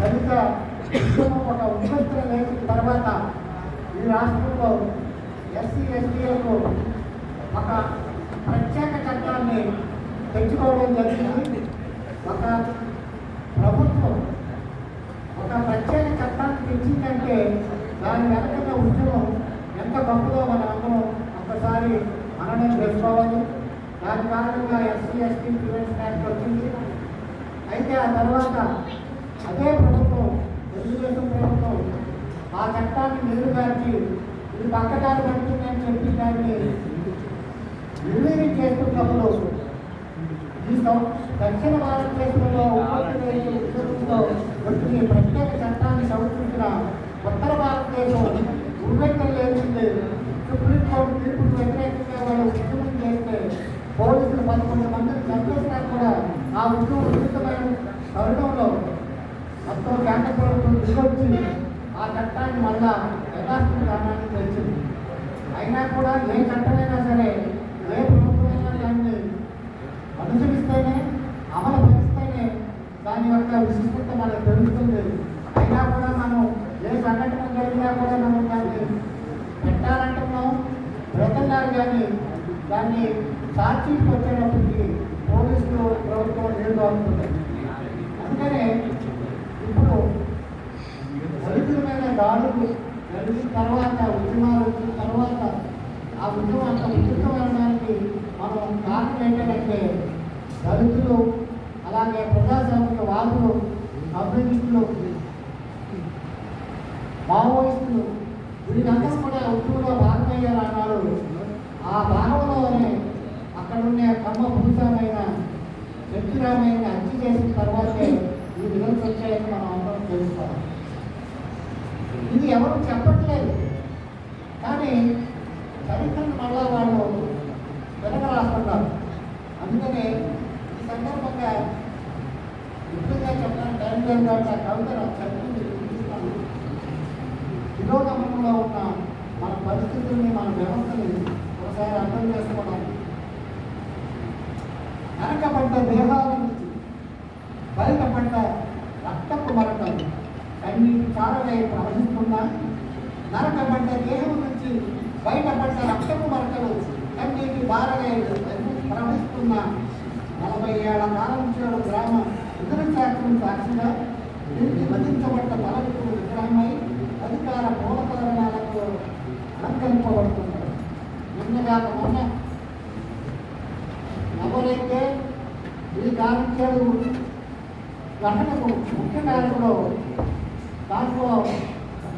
దళిత ఒక ఉద్యోగం వేసిన తర్వాత ఈ రాష్ట్రంలో ఎస్సీ ఎస్టీలకు ఒక ప్రత్యేక చట్టాన్ని తెచ్చుకోవడం జరిగింది. ఒక ప్రభుత్వం ఒక ప్రత్యేక చట్టాన్ని తెచ్చిందంటే దాని వెనక ఉద్యమం ఎంత గొప్పదో మనం అందరం ఒక్కసారి మననం చేసుకోవాలి. దాని కారణంగా ఎస్సీ ఎస్టీ ప్రివెన్షన్ యాక్ట్ వచ్చింది. అయితే ఆ తర్వాత అదే ప్రభుత్వం తెలుగుదేశం ప్రభుత్వం ఆ చట్టాన్ని నిలుగార్చి ఇది పక్కదారి పడుతుందని చెప్పి దాన్ని నిర్వీర్యం చేస్తున్నప్పుడు ఈ దక్షిణ భారతదేశంలో ఉత్తరప్రదేశ్ వచ్చిన ప్రత్యేక చట్టాన్ని సమర్పించిన ఉత్తర భారతదేశం ఉల్లంఘన లేకుంది సుప్రీంకోర్టు తీర్పుకు వ్యతిరేకంగా వాళ్ళు ఉద్యమం చేస్తే పోలీసులు పదకొండు మందిని చంపేసినా కూడా ఆ ఉద్యమం ఉచితమైన తరుణంలో మొత్తం కేంద్ర ప్రభుత్వం దిగొచ్చి ఆ చట్టాన్ని మళ్ళా యథాస్థితి స్థానానికి తెచ్చింది. అయినా కూడా ఏ చట్టమైనా సరే ఏ ప్రభుత్వమైనా దాన్ని అనుసరిస్తేనే అమలు పరిస్తేనే దాని యొక్క విశిష్టత మనకు తెలుస్తుంది. అయినా కూడా మనం ఏ సంఘటన జరిగినా కూడా మనం దాన్ని పెట్టాలంటున్నాం. పెడుతున్నారు కానీ దాన్ని సాక్షికి వచ్చేటప్పటికి పోలీసులు ప్రభుత్వం నీళ్ళు అందుకనే ఇప్పుడు దళితుల మీద దాడులు జరిగిన తర్వాత ఉద్యమాలు వచ్చిన తర్వాత ఆ ఉద్యమం అంత ఉద్యమం వెళ్ళడానికి మనం కారణం ఏంటంటే దళితులు అలాగే ప్రజాస్వామిక వాదులు కమ్యూనిస్టులు మావోయిస్టులు వీళ్ళందరూ కూడా ఉద్యమంలో భాగమయ్యారన్నారు. ఆ భాగంలోనే అక్కడ ఉండే కమ్మ పురుషమైన శక్తిరామయ్యని హత్య చేసిన తర్వాతే ఈ విధంగా వచ్చాయని మనం అందరం తెలుసుకోవాలి ఇది ఎవరు చెప్పట్లేదు. కానీ చరిత్రను మళ్ళా వాళ్ళు వెనక రాస్తున్నారు అందుకనే ఈ సందర్భంగా ముఖ్యంగా చెప్పడానికి టైం లేదు కాబట్టి ఆ చరిత్రను చదువుతుంది వినిపిస్తాను తిరోగమనంలో ఉన్న మన పరిస్థితుల్ని మన వ్యవస్థని ఒకసారి అర్థం చేసుకోవడం. వెనకబడ్డ దేహాల నుంచి బయటపడ్డ కన్నీటి చారలై నరకబడ్డ దేహం నుంచి బయటపడ్డ రక్తపు మరకలు కన్నీటి బారలై ప్రవహిస్తున్న. నలభై ఏళ్ళ కాలం చేడు గ్రామ ఇతర శాఖను సాక్షిగా నిబంధించబడ్డ తలకు విగ్రహమై అధికార పూలకరణాలతో అలంకరింపబడుతున్నారు నిన్నగా మొన్న ఎవరైతే ఈ కాలంచేడు ఘటనకు ముఖ్య కారణంలో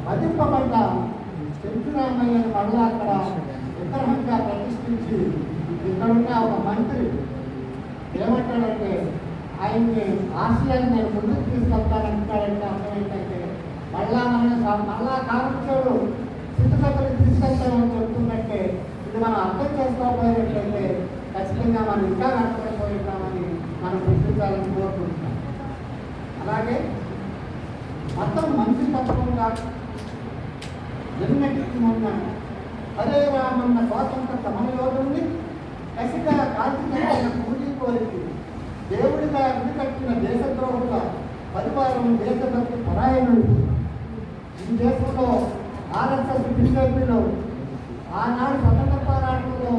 వధింపబడ్డ చెంచురామయ్యను మళ్ళా అక్కడ విగ్రహంగా ప్రతిష్ఠించి ఇక్కడున్న ఒక మంత్రి ఏమంటాడంటే ఆయన్ని ఆశయాన్ని నేను ముందుకు తీసుకెళ్తానంటాడంటే అర్థం ఏంటంటే మళ్ళా మన మళ్ళా కాలంచేడు స్థితిగతులు తీసుకెళ్తామని చెప్తుందంటే ఇది మనం అర్థం చేసుకోకపోయినట్లయితే ఖచ్చితంగా మనం ఇంకా నష్టపోయిస్తామని మనం గుర్తించాలని కోరుకుంటున్నాం. అలాగే మొత్తం మంచి తత్వంగా ఎన్నటికి మొన్న అదే రామన్న స్వాతంత్ర సమరయోధుల్ని కసిక కాల్చిన కూలి కోరికి దేవుడిగా అడ్డుకట్టిన దేశద్రోహుల పరివారం దేశభక్తి పరాయణుడు. ఈ దేశంలో ఆర్ఎస్ఎస్ బీజేపీలో ఆనాడు స్వతంత్ర పోరాటంలో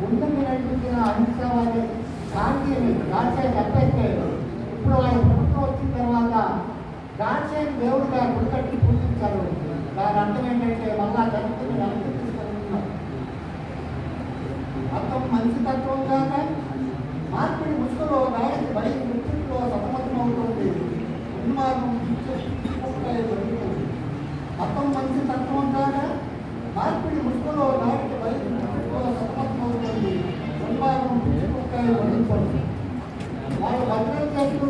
ముందుకు నడిపించిన అహింసావాది శాంతిని గాడ్సే తప్పైతే ఇప్పుడు ఆయన ప్రభుత్వం వచ్చిన తర్వాత గాడ్సేని దేవుడిగా గుడికట్టి పూజించారు దాని అర్థం ఏంటంటే మళ్ళా జరుగుతున్న వెనక్కి తీసుకెళ్తున్నారు మొత్తం తత్వం కాక మార్పిడి ముసుగులో నాయకు బయట మృత్యులో సతమతమవుతుంది. ఉన్మాదం పిచ్చుకుంటాయి జరుగుతుంది మొత్తం మంచి తత్వం కాక మార్పిడి ముసుగులో నాయకు బయట మృత్యులో సతమతమవుతుంది. ఉన్మాదం పిచ్చుకుంటాయి జరుగుతుంది వాళ్ళు భద్రం చేస్తూ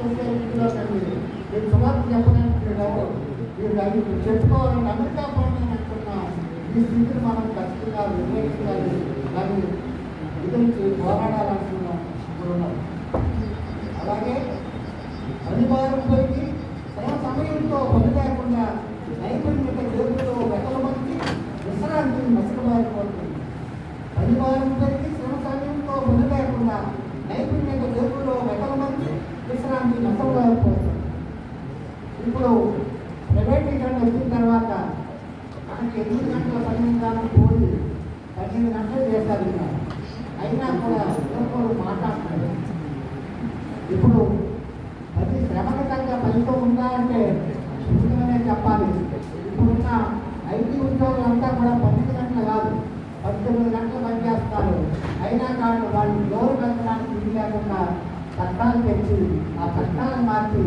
నేను చేసే మీరు చెప్పడానికి మీరు మీరు చెప్పుకోవాలని అమెరికా ఈ స్థితిని మనం ఖచ్చితంగా వివేచించాలి దాన్ని ఎదురించి పోరాడాలనుకున్నాం ఇప్పుడు అలాగే పనివారం పెరిగి సమయంతో పని లేకుండా నైపుణ్యత చేతుల్లో వెతలమంచి విశ్రాంతిని మసకబారిపోతుంది పనివారం పెరిగి శ్రమ సమయంతో పని లేకుండా నైపుణ్యత చేతుల్లో వెతలమంచి విశ్రాంతి మసకబారిపోతుంది ఇప్పుడు ప్రైవేటీకరణ వచ్చిన తర్వాత మనకి ఎనిమిది గంటల పన్నెండు విధానం పోయి పన్నెండు గంటలు చేశారు అయినా కూడా ఒక్కొక్కరు మాట్లాడుతున్నారు ఇప్పుడు ప్రతి శ్రమకు తగ్గ ఫలితం ఉందా అంటే శుభ్రమనే చెప్పాలి. ఇప్పుడున్న ఐటీ ఉద్యోగులంతా కూడా పన్నెండు గంటలు కాదు పద్దెనిమిది గంటలు పనిచేస్తారు అయినా కానీ వాళ్ళు డోరు పెట్టడానికి ఇది లేకుండా చట్టాలు తెచ్చి ఆ చట్టాలను మార్చి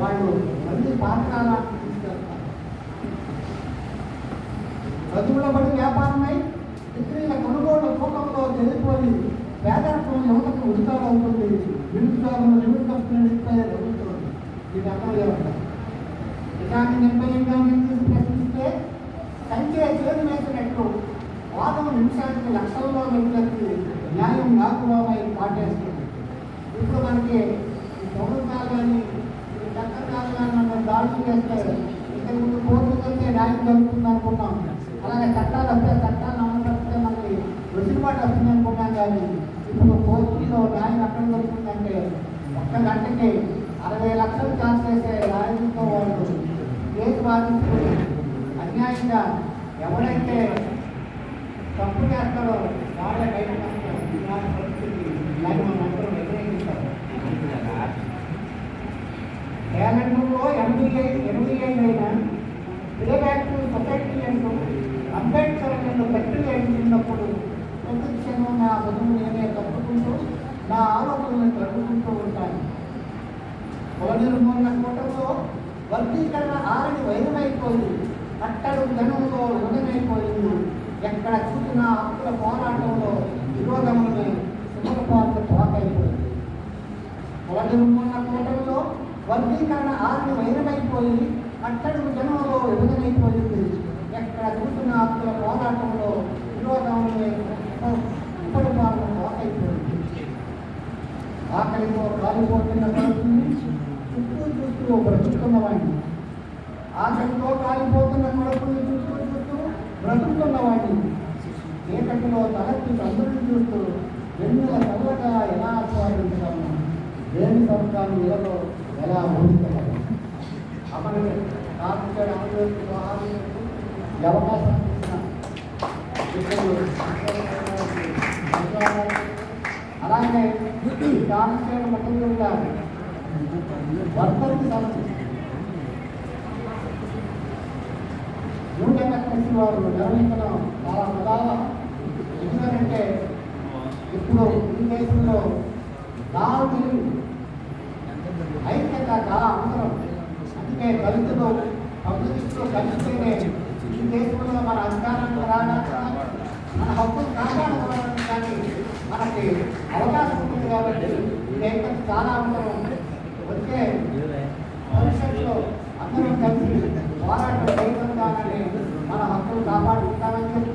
వాళ్ళు మళ్ళీ పాతకాలానికి చదువుల బడి వ్యాపారమై డిగ్రీల కొనుగోలు తూకంలో తెలిసిపోయి పేదరికం యువతకు ఉద్యోగం అవుతుంది నిరుద్యోగం నిరుద్యోగ జరుగుతుంది ఇది అర్థమయ్యేవాడు నిజాన్ని నిర్ణయంగా మీరు ప్రశ్నిస్తే సంఖ్య చేరు వేసినట్లు వాదం నిమిషానికి లక్షల్లో వెళ్ళి న్యాయం నాకువమై పాటేస్తుంది. ఇప్పుడు మనకి ఈ పౌరకాలు కానీ ఈ చట్టకాలు కానీ మనం దాడులు చేస్తే ఇక్కడ ముందు కోర్టుకు వెళ్తే న్యాయం జరుగుతుంది అనుకున్నాం అలాగే చట్టాలు వస్తే చట్టాలు అమలుపరిస్తే మనకి వెసులుబాటు వస్తుంది అనుకున్నాం కానీ ఇప్పుడు కోర్టులో న్యాయం ఎక్కడ దొరుకుతుందంటే ఒక్క గంటకి అరవై లక్షలు ఛాన్స్ చేసే న్యాయంతో వాళ్ళు కేసు బాధించుకుని అన్యాయంగా ఎవరైతే తప్పు చేస్తాడో వాళ్ళే బయట వస్తారు. ఇలాంటి పరిస్థితి ఇలాంటి మనం అందరం వ్యతిరేకిస్తాం ఎనభై ఏళ్ళు అయినా పే బ్యాక్ సొసైటీ అంటూ కోడలు మొన్న కూటంలో వర్గీకరణ ఆరని వైరమైపోయింది. అట్టడు జనంలో రుణమైపోయింది. ఎక్కడ చూసిన హక్కుల పోరాటంలో విరోధములు సుమరపాటు తోకైపోయింది కోడలు కూటంలో వర్గీకరణ ఆరని వైరమైపోయి అట్టడు జనంలో విభజనైపోయింది ఎక్కడ చూసిన హక్కుల పోరాటంలో విరోధములు ఇప్పటి పాలన తోకైపోయింది ఆకలితో కాలిపోతున్న చుట్టూ చూస్తూ బ్రతుకుతున్నవాడిని. ఆకలితో కాలిపోతున్న కొడుకుని చుట్టూ చూస్తూ బ్రతుకుతున్నవాడిని. చీకటిలో తలెత్తి చంద్రుని చూస్తూ వెన్నుల చల్లగా ఎలా ఆస్వాదించగలను? దేని సర్కారు ఇళ్ళలో ఎలా ఊహించగలను? అమలు కార్మికుడు అమలు అవకాశం అలాగే అలాగే మొత్తం ఉండాలి వర్తని సంబంధించి న్యూటన్ కృషి వారు నిర్వహించిన చాలా పదాల ఎందుకంటే ఇప్పుడు ఈ దేశంలో నాలుగు ఐక్యత చాలా అవసరం అందుకే దళితులు కమ్యూనిస్టులు కలిస్తేనే ఈ దేశంలో మన అధికారానికి రావడానికి మన హక్కులు కాపాడుకోవడానికి కానీ మనకి అవకాశం ఉంది కాబట్టి ఈ ఐక్యత చాలా అవసరం వచ్చే భవిష్యత్తులో అందరం కలిసి పోరాటం చేయగలుగుతామని మన హక్కులు కాపాడుకుంటామని చెప్పి